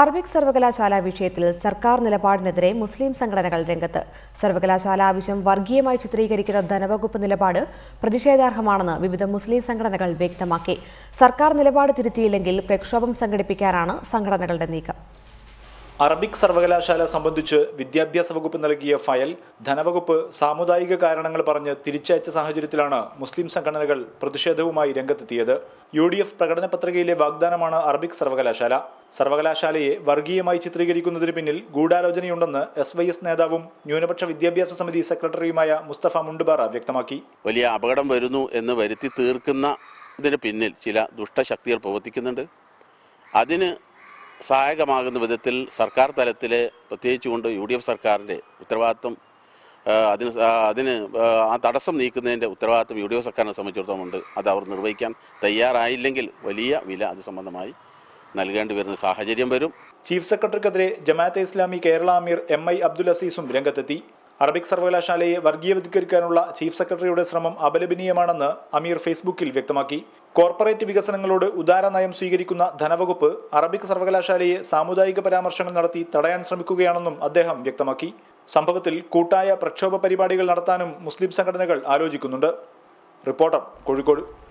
Arabic സർവകലാശാല വിഷയത്തിൽ സർക്കാർ നിലപാടിനെതിരെ മുസ്ലിം സംഘടനകൾ രംഗത്ത്. സർവകലാശാല ആവശ്യം വർഗീയമായി ചിത്രീകരിക്കുന്ന ധനവകുപ്പ് നിലപാട് പ്രതിഷേധാർഹമാണെന്ന് വിവിധ മുസ്ലിം സംഘടനകൾ വ്യക്തമാക്കി. സർക്കാർ നിലപാട് തിരുത്തിയില്ലെങ്കിൽ പ്രക്ഷോഭം സംഘടിപ്പിക്കാനാണ് സംഘടനകളുടെ നീക്കം. അറബിക് സർവകലാശാല സംബന്ധിച്ച് വിദ്യാഭ്യാസ വകുപ്പ് നൽകിയ ഫയൽ ധനവകുപ്പ് സാമുദായിക കാരണങ്ങൾ പറഞ്ഞ് തിരിച്ചയച്ച സാഹചര്യത്തിലാണ് മുസ്ലിം സംഘടനകൾ പ്രതിഷേധവുമായി രംഗത്തെത്തിയത്. യു ഡി എഫ് പ്രകടന പത്രികയിലെ വാഗ്ദാനമാണ് അറബിക് സർവകലാശാല. സർവകലാശാലയെ വർഗീയമായി ചിത്രീകരിക്കുന്നതിന് പിന്നിൽ ഗൂഢാലോചനയുണ്ടെന്ന് എസ് വൈ എസ് നേതാവും ന്യൂനപക്ഷ വിദ്യാഭ്യാസ സമിതി സെക്രട്ടറിയുമായ മുസ്തഫ മുണ്ടുബാറ വ്യക്തമാക്കി. വലിയ അപകടം വരുന്നു എന്ന് വരുത്തി തീർക്കുന്നതിന് പിന്നിൽ ചില ദുഷ്ടശക്തികൾ പ്രവർത്തിക്കുന്നുണ്ട്. അതിന് സഹായകമാകുന്ന വിധത്തിൽ സർക്കാർ തലത്തിലെ പ്രത്യേകിച്ചുകൊണ്ട് യു ഡി എഫ് സർക്കാരിന്റെ ഉത്തരവാദിത്വം അതിന് അതിന് ആ തടസ്സം നീക്കുന്നതിന്റെ ഉത്തരവാദിത്വം യു ഡി എഫ് സർക്കാരിനെ സംബന്ധിച്ചിടത്തോളം ഉണ്ട്. അത് അവർ നിർവഹിക്കാൻ തയ്യാറായില്ലെങ്കിൽ വലിയ വില അത് സംബന്ധമായി നൽകേണ്ടി വരുന്ന സാഹചര്യം വരും. ചീഫ് സെക്രട്ടറിക്കെതിരെ ജമാഅത്തെ ഇസ്ലാമി കേരള അമീർ എം ഐ അബ്ദുൽ അസീസും രംഗത്തെത്തി. അറബിക് സർവകലാശാലയെ വർഗീയവത്കരിക്കാനുള്ള ചീഫ് സെക്രട്ടറിയുടെ ശ്രമം അപലപനീയമാണെന്ന് അമീർ ഫേസ്ബുക്കിൽ വ്യക്തമാക്കി. കോർപ്പറേറ്റ് വികസനങ്ങളോട് ഉദാര നയം സ്വീകരിക്കുന്ന ധനവകുപ്പ് അറബിക് സർവകലാശാലയെ സാമുദായിക പരാമർശങ്ങൾ നടത്തി തടയാൻ ശ്രമിക്കുകയാണെന്നും അദ്ദേഹം വ്യക്തമാക്കി. സംഭവത്തിൽ കൂട്ടായ പ്രക്ഷോഭ പരിപാടികൾ നടത്താനും മുസ്ലിം സംഘടനകൾ ആലോചിക്കുന്നുണ്ട്. റിപ്പോർട്ടർ കോഴിക്കോട്.